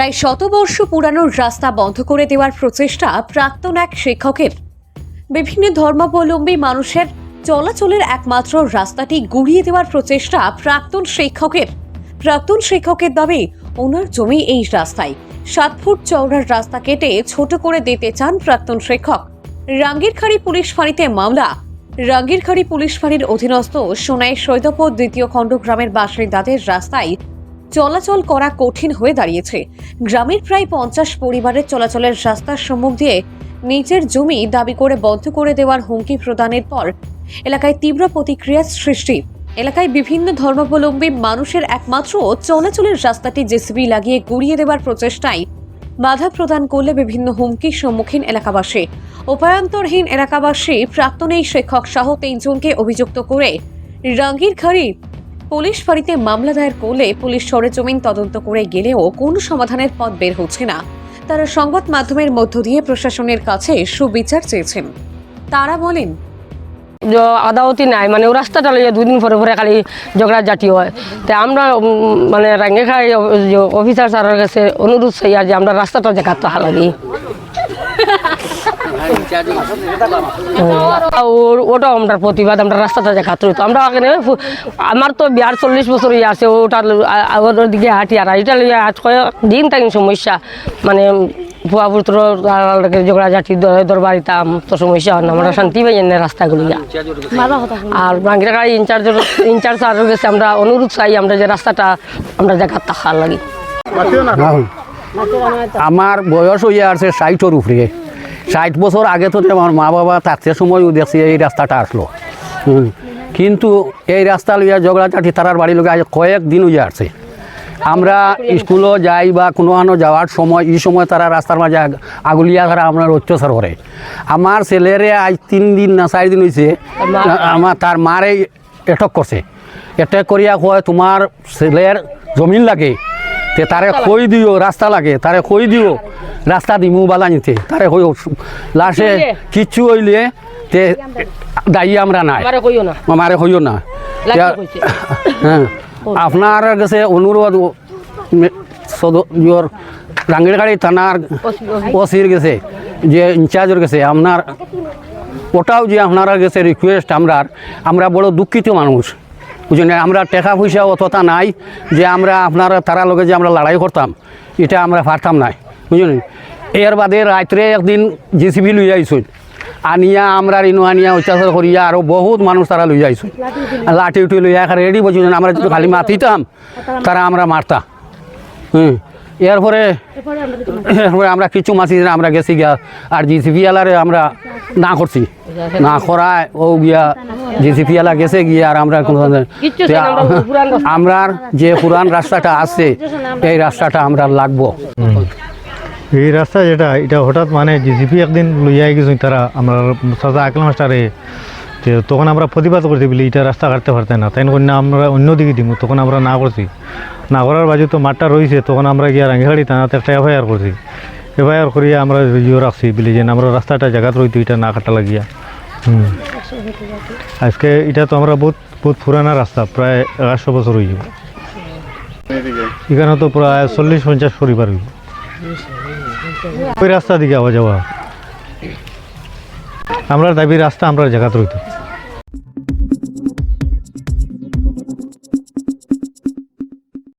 প্রায় শতবর্ষ পুরানো রাস্তা বন্ধ করে দেওয়ার প্রচেষ্টা প্রাক্তন এক শিক্ষকের। বিভিন্ন ধর্মাবলম্বী মানুষের চলাচলের একমাত্র রাস্তাটি গুড়িয়ে দেওয়ার প্রচেষ্টা প্রাক্তন শিক্ষকের। প্রাক্তন শিক্ষকের দাবি, ওনার জমি এই রাস্তায়। সাত ফুট চওড়ার রাস্তা কেটে ছোট করে দিতে চান প্রাক্তন শিক্ষক। রাঙ্গিরখাড়ি পুলিশ ফাঁড়িতে মামলা। রাঙ্গিরখাড়ি পুলিশ ফাঁড়ির অধীনস্থ সোনাই সৈদপুর দ্বিতীয় খণ্ড গ্রামের বাসিন্দাদের রাস্তায় চলাচল করা কঠিন হয়ে দাঁড়িয়েছে। গ্রামের প্রায় পঞ্চাশ পরিবারের চলাচলের রাস্তার সম্মুখ দিয়ে নিজের জমি দাবি করে বন্ধ করে দেওয়ার হুমকি প্রদানের পর এলাকায় তীব্র প্রতিক্রিয়ার সৃষ্টি। এলাকায় বিভিন্ন ধর্মাবলম্বী মানুষের একমাত্র চলাচলের রাস্তাটি জেসিবি লাগিয়ে গুড়িয়ে দেওয়ার প্রচেষ্টায় বাধা প্রদান করলে বিভিন্ন হুমকির সম্মুখীন এলাকাবাসী। উপায়ন্তরহীন এলাকাবাসী প্রাক্তন এই শিক্ষক সহ তিনজনকে অভিযুক্ত করে রাঙ্গিরখাড়ি পুলিশ ফাঁড়িতে মামলা দায়ের করলে পুলিশ সরেজমিন তদন্ত করে গেলেও কোনো সমাধানের পথ বের হচ্ছে না। তারা সংবাদ মাধ্যমের মধ্য দিয়ে প্রশাসনের কাছে সুবিচার চেয়েছেন। তারা বলেন আদাওতি নাই মানে ও রাস্তাটা লইয়া দুদিন পরে পরে খালি ঝগড়া জাতি হয়। তো আমরা মানে রাঙ্গে খাই অফিসার স্যারের কাছে অনুরোধ চাই আর যে আমরা রাস্তাটা দেখা তো হালাগি। ওটাও আমরা প্রতিবাদ আমরা রাস্তাটা দেখা তো আমরা আমার তো বিয়ার চল্লিশ বছর ইয়ে আছে ওটা ওর দিকে হাঁটি আর এটা দিন থাকি সমস্যা। মানে ভুয়া পুত্র ঝগড়া ঝাঁটি দরবারিতাম তো সমস্যা হয় না আমরা শান্তি পাই না রাস্তাগুলো। আর বাঙ্গিরা ইনচার্জ ইনচার্জ আর গেছে আমরা অনুরোধ চাই আমরা যে রাস্তাটা আমরা দেখা থাকার লাগি। আমার বয়স হইয়া আছে ষাটর উপরে। ষাট বছর আগে তো আমার মা বাবা থাকতে সময় দেখছি এই রাস্তাটা আসলো। কিন্তু এই রাস্তা লইয়া ঝগড়াঝাটি তারার বাড়ি লোক আজ কয়েক দিন হইয়া আসছে। আমরা স্কুলও যাই বা কোনো আনো যাওয়ার সময়, এই সময় তারা রাস্তার মাঝে আগ- আগুলিয়া তারা আপনার অত্যাচার করে। আমার ছেলেরে আজ তিন দিন না চার দিন হয়েছে আমার তার মারে এটক করছে। এটক করিয়া কয়, তোমার ছেলের জমিন লাগে তে তারে কই দিও রাস্তা লাগে তারে কই দিও রাস্তা দিমু বালা নিতে। তারে কই লাশে কিচ্ছু হইলে তে দায়ী আমরা নাই। আমারে কইও না। আমারে হইও না। হ্যাঁ। আপনার কাছে অনুরোধ ইয়র রাঙ্গিরগাড়ি থানার ওসির গেছে যে ইনচার্জের গেছে আপনার ওটাও যে আপনারা গেছে রিকোয়েস্ট আমরা আমরা বড় দুঃখিত মানুষ। বুঝলেন, আমরা টাকা পয়সা অতটা নাই যে আমরা আপনার, তারা লগে যে আমরা লড়াই করতাম, এটা আমরা পারতাম নাই, বুঝলেন? এর বাদে রাত্রে একদিন জেসিবি লই আইসুন, আনিয়া আমরা ইনু আনিয়া অত্যাচার করিয়া আরও বহুত মানুষ তারা লই আইসুন। লাঠি উঠি লইয়া রেডি বুঝলেন? আমরা যদি খালি মাতিতাম, তারা আমরা মারতাম হুম, এরপরে এরপরে আমরা কিছু মাছি আমরা গেছি গিয়া, আর জিসিপি আলারে আমরা না করছি। না করায় ও গিয়া জিসিপি আলা গেছে গিয়া আর আমরা কোনো কিচ্ছু চাই না, আমরা পুরান রাস্তা। আমরা যে পুরান রাস্তাটা আছে এই রাস্তাটা আমরা লাগবো। এই রাস্তা যেটা এটা হঠাৎ মানে জিপি একদিন লইয়াই গেছি তারা আমরা সাজা আকল মাস্টারে যে তখন আমরা প্রতিবাদ করছি বলি এটা রাস্তা কাটতে পারতে না। তাই কন্যা আমরা অন্যদিকে দিব তখন আমরা না করছি। না করার বাজে তো মাঠটা রয়েছে তখন আমরা গিয়া রাঙ্গিহাড়ি থানাতে একটা এফআইআর করছি। এফআইআর করিয়া আমরা ইয়ে রাখছি বলি যে আমরা রাস্তাটা জায়গাত রইতো এটা না কাটা লাগিয়া। আজকে এটা তো আমরা বহুত বহুত পুরানা রাস্তা, প্রায় একশো বছর হয়ে যাবে এখানে তো প্রায় চল্লিশ পঞ্চাশ পরিবার ওই রাস্তা দিকে আওয়া যাওয়া। আমরা দাবি রাস্তা আমরা জায়গাতে রইতো।